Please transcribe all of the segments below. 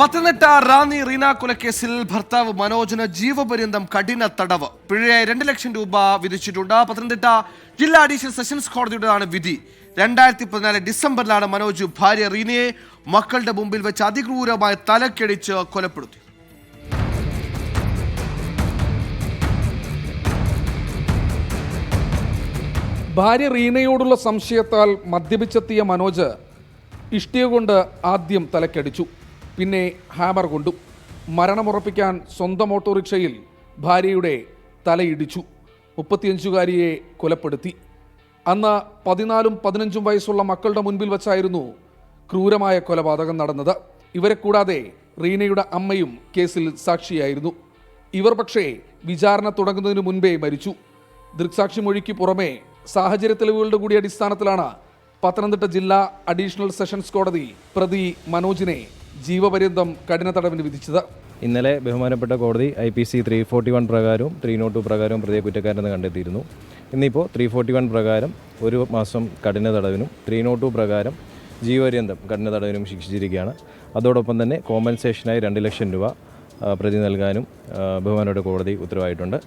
പത്തനംതിട്ട റാന്നി റീന കൊലക്കേസിൽ ഭർത്താവ് മനോജിന് ജീവപര്യന്തം കഠിന തടവ്. പിഴയായി രണ്ട് ലക്ഷം രൂപ വിധിച്ചിട്ടുണ്ട്. പത്തനംതിട്ട ജില്ലാ അഡീഷണൽ സെഷൻസ് കോടതിയുടേതാണ് വിധി. രണ്ടായിരത്തി പതിനാല് ഡിസംബറിലാണ് മനോജ് ഭാര്യ റീനയെ മക്കളുടെ മുമ്പിൽ വെച്ച് അതിക്രൂരമായി തലക്കടിച്ച് കൊലപ്പെടുത്തി. ഭാര്യ റീനയോടുള്ള സംശയത്താൽ മദ്യപിച്ചെത്തിയ മനോജ് ഇഷ്ടിക കൊണ്ട് ആദ്യം തലക്കടിച്ചു. പിന്നെ ഹാമർ കൊണ്ടു. മരണമുറപ്പിക്കാൻ സ്വന്തം ഓട്ടോറിക്ഷയിൽ ഭാര്യയുടെ തലയിടിച്ചു. മുപ്പത്തിയഞ്ചുകാരിയെ കൊലപ്പെടുത്തി. അന്ന് പതിനാലും പതിനഞ്ചും വയസ്സുള്ള മക്കളുടെ മുൻപിൽ വച്ചായിരുന്നു ക്രൂരമായ കൊലപാതകം നടന്നത്. ഇവരെ കൂടാതെ റീനയുടെ അമ്മയും കേസിൽ സാക്ഷിയായിരുന്നു. ഇവർ പക്ഷേ വിചാരണ തുടങ്ങുന്നതിന് മുൻപേ മരിച്ചു. ദൃക്സാക്ഷി മൊഴിക്ക് പുറമെ സാഹചര്യ തെളിവുകളുടെ കൂടി അടിസ്ഥാനത്തിലാണ് പത്തനംതിട്ട ജില്ലാ അഡീഷണൽ സെഷൻസ് കോടതി പ്രതി മനോജിനെ ജീവപര്യന്തം കഠിന തടവിന് വിധിച്ചത്. ഇന്നലെ ബഹുമാനപ്പെട്ട കോടതി I P C three forty one പ്രകാരവും three not two പ്രകാരവും പ്രതിയെ കുറ്റക്കാരനെന്ന് കണ്ടെത്തിയിരുന്നു. ഇന്നിപ്പോൾ ത്രീ ഫോർട്ടി വൺ പ്രകാരം ഒരു മാസം കഠിന തടവിനും ത്രീ നോട്ട് ടു പ്രകാരം ജീവപര്യന്തം കഠിന തടവിനും ശിക്ഷിച്ചിരിക്കുകയാണ്. അതോടൊപ്പം തന്നെ കോമ്പൻസേഷനായി രണ്ട് ലക്ഷം രൂപ പ്രതി നൽകാനും ബഹുമാനപ്പെട്ട കോടതി ഉത്തരവായിട്ടുണ്ട്.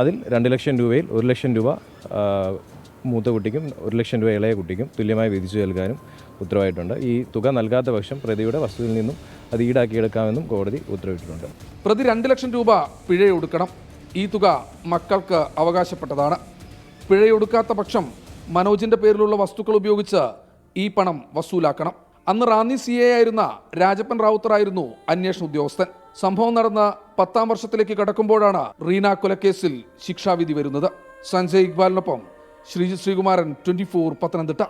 അതിൽ രണ്ട് ലക്ഷം രൂപയിൽ ഒരു ലക്ഷം രൂപ മൂത്ത കുട്ടിക്കും ഒരു ലക്ഷം രൂപ ഇളയ കുട്ടിക്കും തുല്യമായി വിധിച്ചു നൽകാനും ഉത്തരവായിട്ടുണ്ട്. ഈ തുക നൽകാത്ത പക്ഷം പ്രതിയുടെ വസ്തുവിൽ നിന്നും അത് ഈടാക്കിയെടുക്കാമെന്നും കോടതി ഉത്തരവിട്ടിട്ടുണ്ട്. പ്രതി രണ്ട് ലക്ഷം രൂപ പിഴയൊടുക്കണം. ഈ തുക മക്കൾക്ക് അവകാശപ്പെട്ടതാണ്. പിഴയൊടുക്കാത്ത പക്ഷം മനോജിന്റെ പേരിലുള്ള വസ്തുക്കൾ ഉപയോഗിച്ച് ഈ പണം വസൂലാക്കണം. അന്ന് റാന്നി സി എ ആയിരുന്ന രാജപ്പൻ റാവുത്തറായിരുന്നു അന്വേഷണ ഉദ്യോഗസ്ഥൻ. സംഭവം നടന്ന പത്താം വർഷത്തിലേക്ക് കടക്കുമ്പോഴാണ് റീന കൊലക്കേസിൽ ശിക്ഷാവിധി വരുന്നത്. സഞ്ജയ് ഇക്ബാലിനൊപ്പം ശ്രീജിത് ശ്രീകുമാരൻ ട്വന്റി ഫോർ പത്തനംതിട്ട.